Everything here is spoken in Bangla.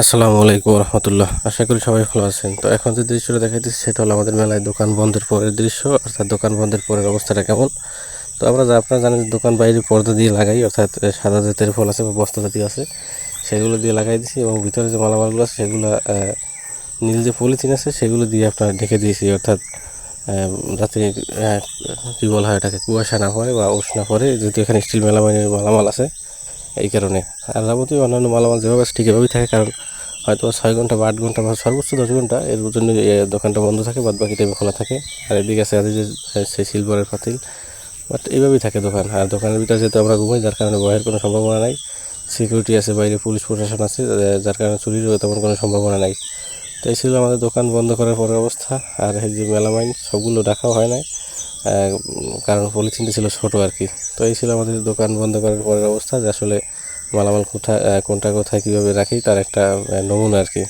আসসালামু আলাইকুম রহমতুল্লাহ। আশা করি সবাই ভালো আছেন। তো এখন যে দৃশ্যটা দেখাইতেছি, সেটা হলো আমাদের মেলায় দোকান বন্ধের পরের দৃশ্য, অর্থাৎ দোকান বন্ধের পরের অবস্থাটা কেমন। তো আমরা আপনারা জানেন যে দোকান বাইরে পর্দা দিয়ে লাগাই, অর্থাৎ সাদা যে তেরফল আছে বা বস্তা জাতীয় আছে, সেগুলো দিয়ে লাগাই দিয়েছি এবং ভিতরে যে মালামালগুলো আছে, সেগুলো নীল যে পলিথিন আছে, সেগুলো দিয়ে আপনার ঢেকে দিয়েছি, অর্থাৎ যাতে কী বলা হয় এটাকে, কুয়াশা না পড়ে বা উষ্ণ না পড়ে, যেহেতু এখানে স্টিল মেলামাইনের মালামাল আছে। এই কারণে। আর যাবতীয় অন্যান্য মালামাল যেভাবে ঠিক এভাবেই থাকে, কারণ হয়তো ছয় ঘণ্টা বা আট ঘণ্টা বা সর্বোচ্চ দশ ঘণ্টা এর জন্য দোকানটা বন্ধ থাকে বাদ বাকি টাইমে খোলা থাকে। আর এদিকে আছে যে সেই সিলভারের পাতিল। বাট এইভাবেই থাকে দোকান। আর দোকানের ভিতরে যেহেতু আমরা ঘুমাই, যার কারণে ভয়ের কোনো সম্ভাবনা নাই। সিকিউরিটি আছে, বাইরে পুলিশ প্রশাসন আছে যার কারণে চুরিরও তেমন কোনো সম্ভাবনা নাই। তো এই ছিল আমাদের দোকান বন্ধ করার পরের অবস্থা। আর এই যে মেলামাইন, সবগুলো রাখাও হয় নাই। কারণ পলিথিনটা ছিল ছোটো আর কি। তো এই ছিল আমাদের দোকান বন্ধ করার পরের অবস্থা, যে আসলে মালামাল কোথায় কোনটা কোথায় কীভাবে রাখি তার একটা নমুনা আর কি।